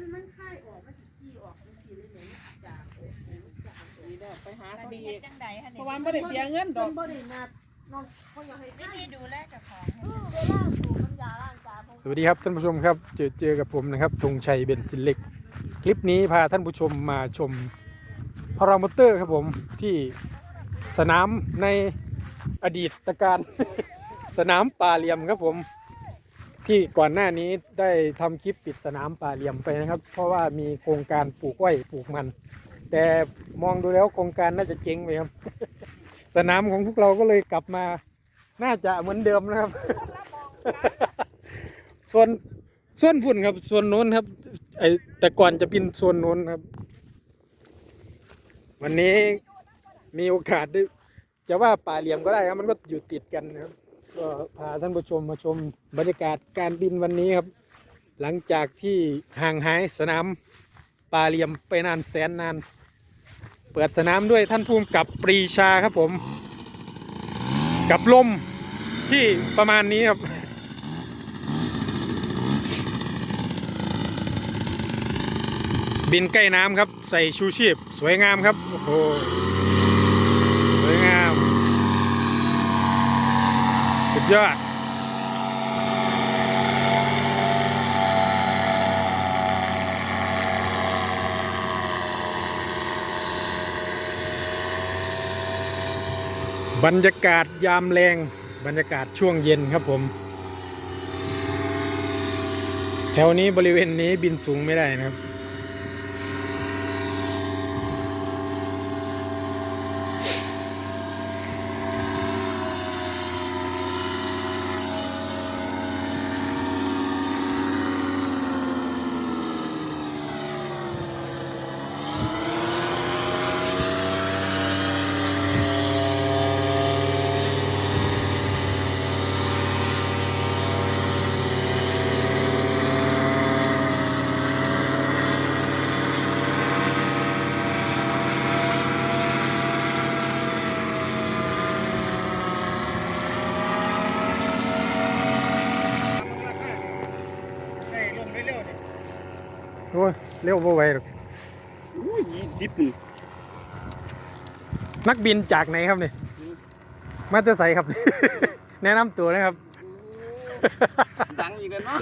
มันมันคายออกมันสิขี้ออกมันสิเลยเนี่ยมันจากออกจากออกดีเด้อไปหาอันเขานี้อีเฮ็ดกจังใดฮะเพนี่ราะว่าไม่ได้เสียเงินดอกมันบ่ได้นัดน้องเขาอยากให้วิธีดูแลเจ้าของเออเวลาสูบน้ำยาล้างจานสวัสดีครับท่านผู้ชมครับ เจอเจอกับผมนะครับธงชัยเบนซินเล็ก คลิปนี้พาท่านผู้ชมมาชมพารามอเตอร์ครับผมที่สนามในอดีตการ สนามป่าเหลี่ยมครับผม ที่ก่อนหน้านี้ได้ทำคลิปปิดสนามป่าเหลี่ยมไปนะครับ เพราะว่ามีโครงการปลูกอ้อยปลูกมัน แต่มองดูแล้วโครงการน่าจะเจ๊งไปครับ สนามของพวกเราก็เลยกลับมา น่าจะเหมือนเดิมนะครับ ส่วนส่วนพุ่นครับ ส่วนโน้นครับ ไอแต่ก่อนจะเป็นส่วนโน้นครับ วันนี้มีโอกาสได้จะว่าป่าเหลี่ยมก็ได้ครับ มันก็อยู่ติดกันนะครับ ก็พาท่านผู้ชมมาชมบรรยากาศการบินวันนี้ครับ หลังจากที่ห่างหายสนามปาเลียมไปนานแสนนาน เปิดสนามด้วยท่านภูมิกับปรีชาครับผม กับลมที่ประมาณนี้ครับบินใกล้น้ำครับ ใส่ชูชีพ สวยงามครับ โอ้โห สวยงาม สุด ยอดบรรยากาศยามแรง บรรยากาศช่วงเย็นครับผม แถวนี้บริเวณนี้บินสูงไม่ได้นะครับ เร็วบ่ไหวหรอกอุ้ยยี่สิบนี่นักบินจากไหนครับเนี่ยมาเตอร์ไซค์ครับ แนะนำตัวนะครับดังอีกแล้วเนาะ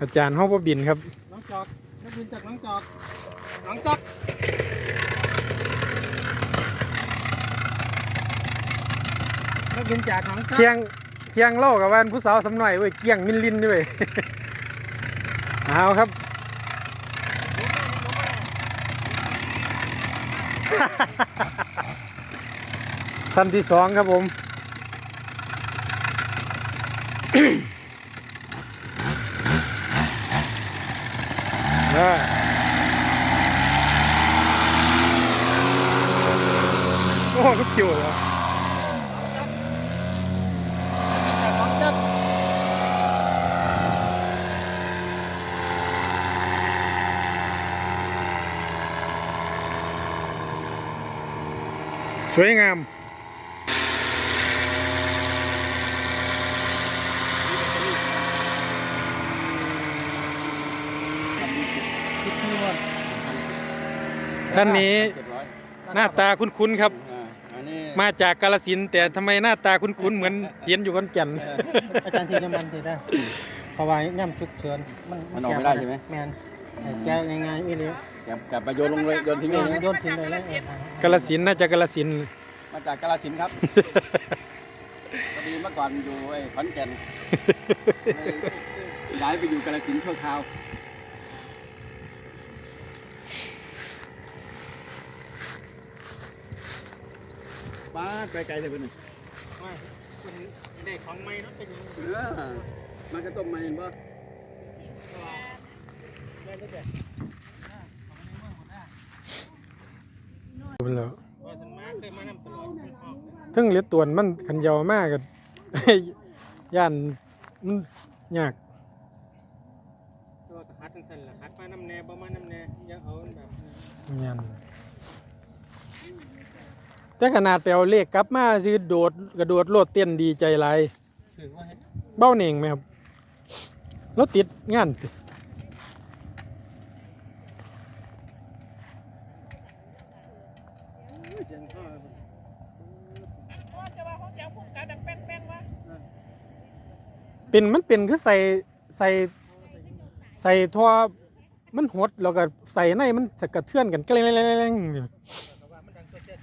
อาจารย์ห้องบ่บินครับน้องจอกนักบินจากน้องจอกน้องจอกนักบินจากน้องจอกเคียง เคียงเล่ากับวันผู้สาวสำหน่อยเว้ยเกียงมินลินด้วยเอาครับท่านที่สองครับผมเออโอ้ก็คิวแล้ว จากน้องจอก สวยงามคิดที่ว่าท่านนี้เจ็ดร้อยหน้าตาคุ้นๆครับอ่าอันนี้มาจากกาลสินธุ์แต่ทำไมหน้าตาคุ้นๆเหมือนเห็นอยู่ขอนแก่น อาจารย์ทีน้ำมันทีได้เพราะว่าย่ำฉุกเฉินมันมันออกไม่ได้ใช่ไหม แมนแต่แก้ง่ายๆอีเลย กลับกลับไปโยนลงเลยโยนทิ้งเลยนะโยนทิ้งเลยแล้วกาลสินธุ์น่าจะกาลสินธุ์มาจากกาฬสินธุ์ครับ พอดีเมื่อก่อนอยู่ไอ้ขอนแก่นเลยย้ายไปอยู่กาฬสินธุ์ชั่วคราวป้าไกลๆเลยเพื่อนเด็กของไม่รถเป็นยังเออมันก็ต้มมาเห็นป่ะ แม่ได้แต่ เป็นแล้วว่าสันมาเคยมานำตลอดทึ่งเหลือตวนมันขันยาวมากกันย่านมันยากตัวก็ฮัดทั้งสันละฮัดมาน้ำแน่บ่มาน้ำแน่อย่าเอาแบบยันแต่ขนาดไปเอาเลขกลับมาซื้อโดดกระโดดโลดเต้นดีใจหลายถือว่าเห็นเบ้าเน่งไหมครับ แล้วติดงานติ เสียงข้าว ว่าจะว่าเขาเสียงพุ่งกาดังแป้งแป้งวะ เป็นมันเป็นคือใส่ใส่ใส่ท่อมันหดแล้วก็ใส่ในมันสะกระเทือนกันแกล้งๆๆๆแต่ว่ามันดังเช็ดเช็ด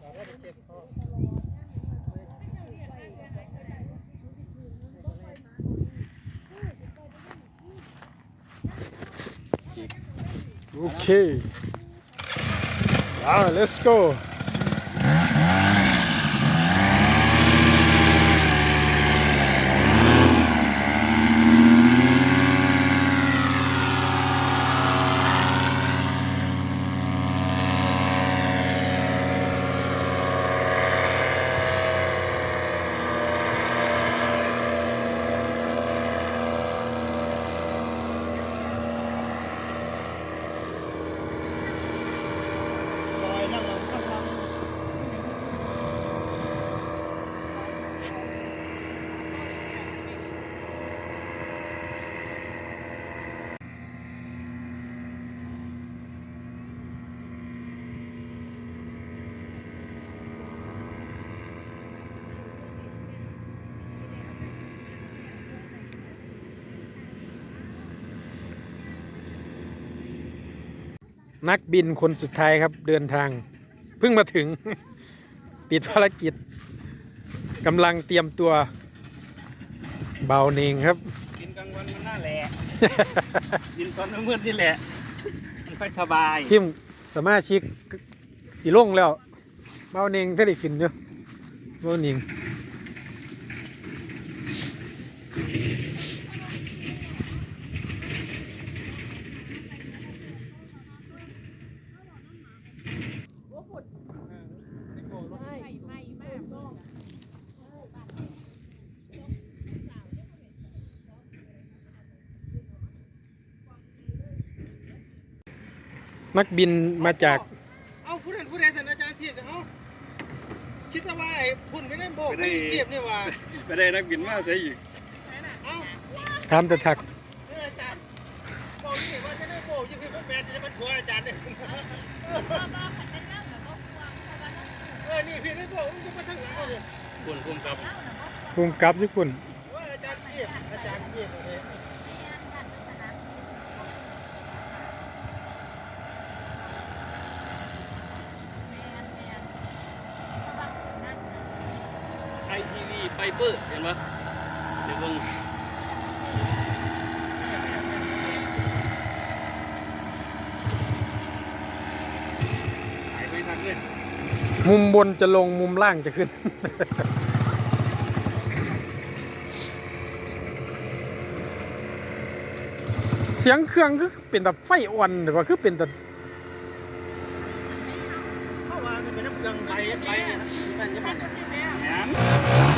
เราก็ไปเคข้อโอเคอ่า let's go นักบินคนสุดท้ายครับเดินทาง เพิ่งมาถึง ติดภารกิจกำลังเตรียมตัวเบาเนงครับ กินกลางวันมันน่าแหละ กินตอนมืดๆนี่แหละมันค่อยสบายทีมสมาชิกสีลงแล้ว เบาเนงถ้าได้ขึ้นอยู่เบาเนง นักบินมาจากเอาผู้ใดผู้ใดท่านอาจารย์เทียบจะเอาคิดว่าไอ้พุ่นไม่ได้โบกไม่ได้เทียบนี่ว่าไปได้นักบินมาใส่อีกเอาถามแต่ทักเอออาจารย์บอกนี่ว่าจะได้โบกยังคือพวกแมนจะมาทัวอาจารย์เนี่ยเออนี่พี่ได้โบกมันจะมาทางหลังเลยคุณคุมกับภูมิกับญี่ปุ่นว่าอาจารย์เทียบอาจารย์เทียบเลย ไอทีวี ไปเปอร์เห็นปะเดี๋ยวเบิ่งหายไปทันเลยมุมบนจะลงมุมล่างจะขึ้น เสียงเครื่องคือเป็นแต่ไฟอ่อนหรือว่าคือเป็นแต่เข้ามาเป็นน้ำเกลืองไปไปเนี่ยมันจะมันแหม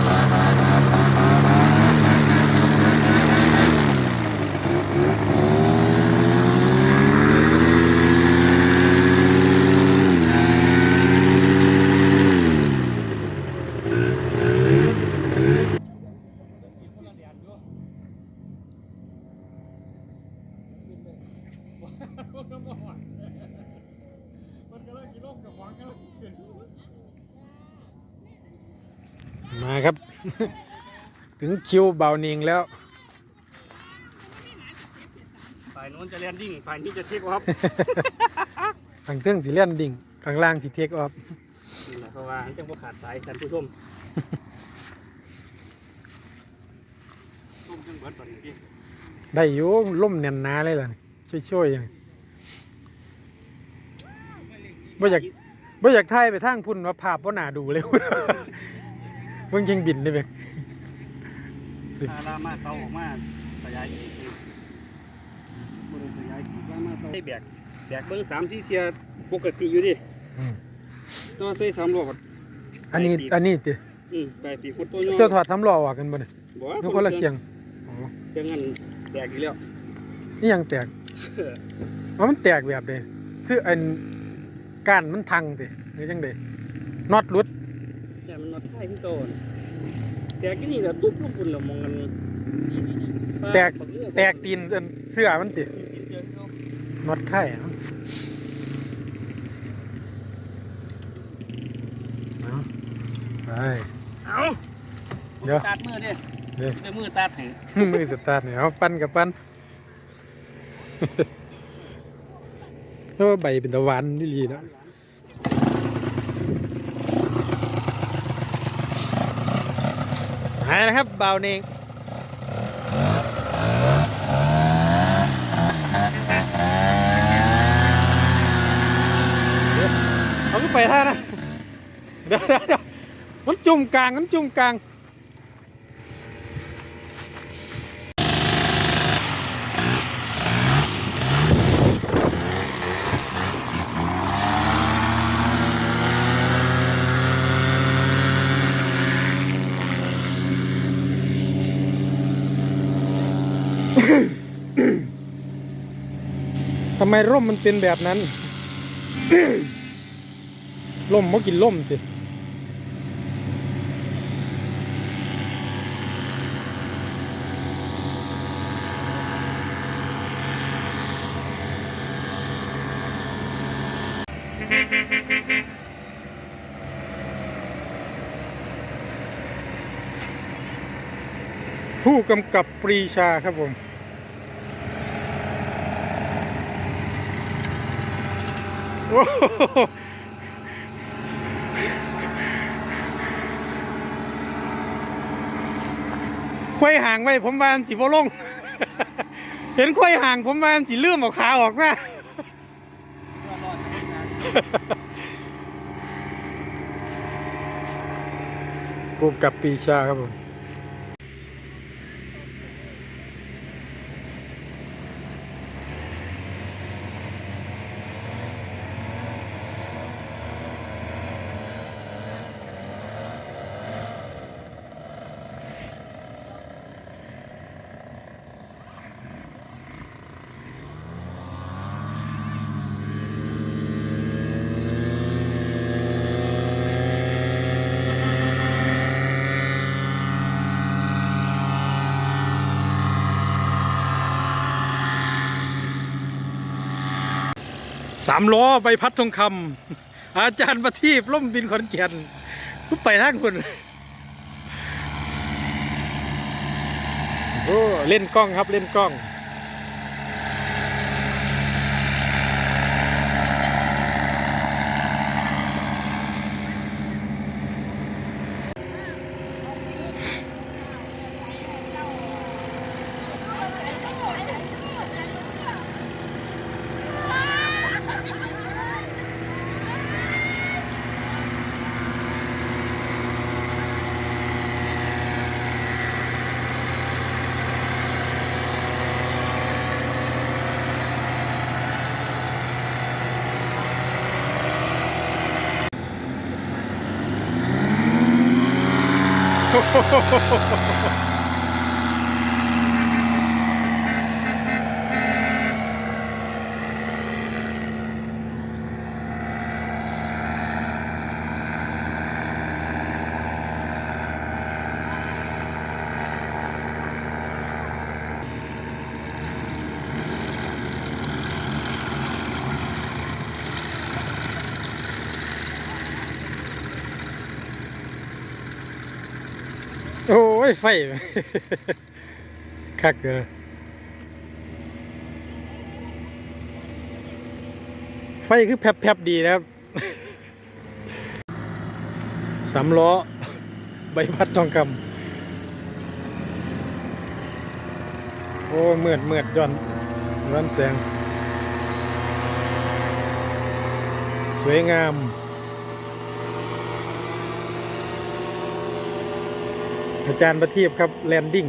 มาครับ ถึงคิวเบาเนงแล้วฝ่ายโน้นจะแลนดิ้งฝ่ายนี้จะเทคออฟข้างเทิงสีเลียนดิ่งข้างล่างสีเทคออฟนี่แหละเพราะว่าอันจังบ่ขาดสายท่านผู้ชมต้มจังเบิดตอนนี้ได้อยู่ล่มแน่นหนาเลยล่ะช่วยๆอย่างบ่อยากบ่อยากถ่ายไปทางพุ่นว่าภาพบ่น่าดูเลย เบิ่งจังบินเลยเบิ่งอาลามาเตาออกมาสยายอีกบริสยายอีกว่ามาเตาได้แบกแบกเบิ้งสามที่เทียปกติอยู่ดิอืมตัวใส่สามรอบอันนี้อันนี้ติอืมไปปีคุดตัวย่อเจ้าถอดทำล้อออกกันบ่เนี่ยบ่ยกคนละเคียงอ๋อเครื่องงันแบกอีกแล้วนี่ยังแตกว่ามันแตกแบบเดเสื้ออันก้านมันทังติหรือจังไดน็อตหลุดแต่ มันน็อตไข่ที่โตนแตกที่นี่แหละตุ๊บลูกคุณละมองกันแตกแตกตีนอันเสื้อมันติตีนเชือกเขาน็อตไข่เนาะเอาไปเอาเดี๋ยวตัดมือดิเดี๋ยวเดี๋ยวมือตัดให้มือสตาร์ทเนี่ยเอาปั้นกับปั้นโอ้ใบเป็นตะวันนี่ลีนะ หายนะครับเบาเองเดี๋ยวเอาขึ้นไปท่านะเดี๋ยวเดี๋ยวเดี๋ยวมันจุ่มกลางมันจุ่มกลาง ไมร่มมันเป็นแบบนั้นร่มมากินร่มสิผู้กำกับปรีชาครับผม โอ้โห ควายห่างไว้ผมวานสิบ่ลง เห็นควายห่างผมวานสิเลื่อมเอาขาออกมาปูกับปีชาครับผมามล้อใบพัดทองคำอาจารย์ประทีปล่มบินขอนแก่นกูไปทางคุณโอ้เล่นกล้องครับเล่นกล้อง ほほほほほ。 ยไฟคักเออไฟคือแผบๆดีนะครับสามล้อ ใบพัดทองคำโอ้เมือดเมือดย้อนย้อนแสง สวยงาม อาจารย์ประทีปครับแลนดิ้ง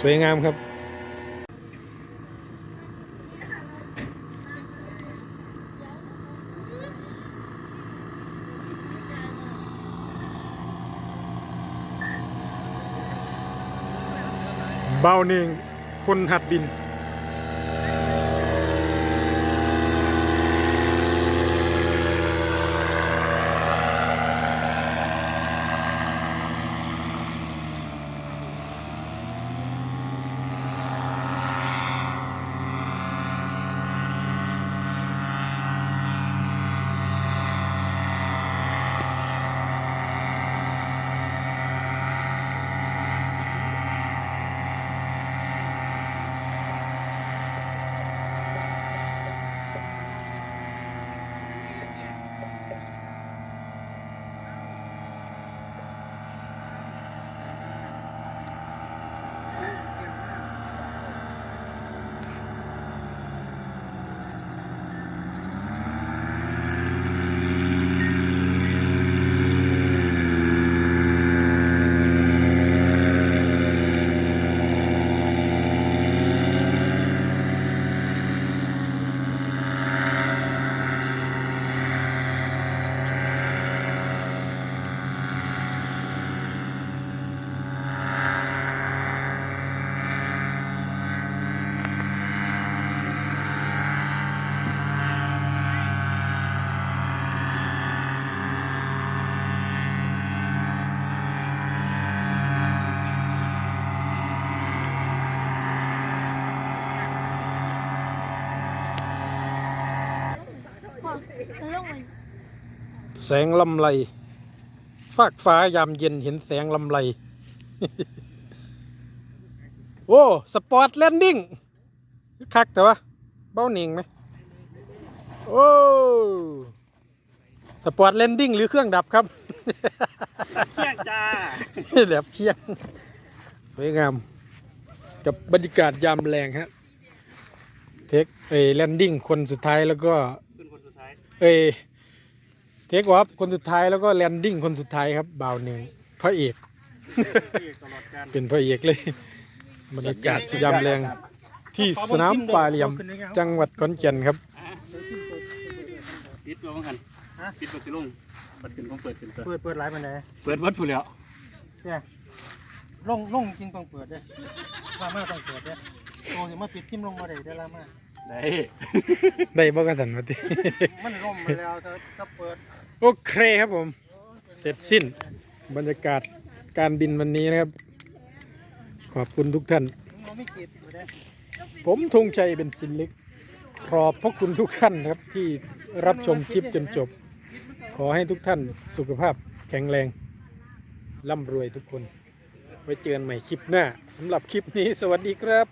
สวยงามครับ เบาเนงคนหัดบิน แสงลำไรฟากฟ้ายามเย็นเห็นแสงลำไร โอ้ สปอร์ตแลนดิ้งคักแต่ว่าเบ้าหนิงไหม โอ้ สปอร์ตแลนดิ้งหรือเครื่องดับครับ เที่ยงจ้าแบบเคียง สวยงาม กับบรรยากาศยามแรงฮะ เทคเอแลนดิ้งคนสุดท้ายแล้วก็ขึ้นคนสุดท้าย เอเทคออฟคนสุดท้ายแล้วก็แลนดิ้งคนสุดท้ายครับบ่าวหนึ่งพระเอกที่ตลอดการเป็นพระเอกเลยบรรยากาศยามแรงที่สนามป่าเหลี่ยมจังหวัดขอนแก่นครับปิดตัวมั้งกันปิดตัวสิลุงเปิดขึ้นผมเปิดขึ้นตัวเปิดเปิดหลายปานใดเปิดวัดผู้แล้วเนี่ยลงลงจริงต้องเปิดเด้ลามาต้องเปิดเด้โตสิมาปิดทิมลงบ่ได้เด้อลามา ได้ ได้บ่กันสันมาติมันร่มไปแล้วถ้าถ้าเปิด โอเคครับผม เสร็จสิ้นบรรยากาศการบินวันนี้นะครับ ขอบคุณทุกท่านมันไม่กิดอยู่เด้ผมธงชัยเป็นสินเล็กขอบพระคุณทุกท่านนะครับที่รับชมคลิปจนจบ ขอให้ทุกท่านสุขภาพแข็งแรงร่ำรวยทุกคน ไว้เจอกันใหม่คลิปหน้าสำหรับคลิปนี้สวัสดีครับ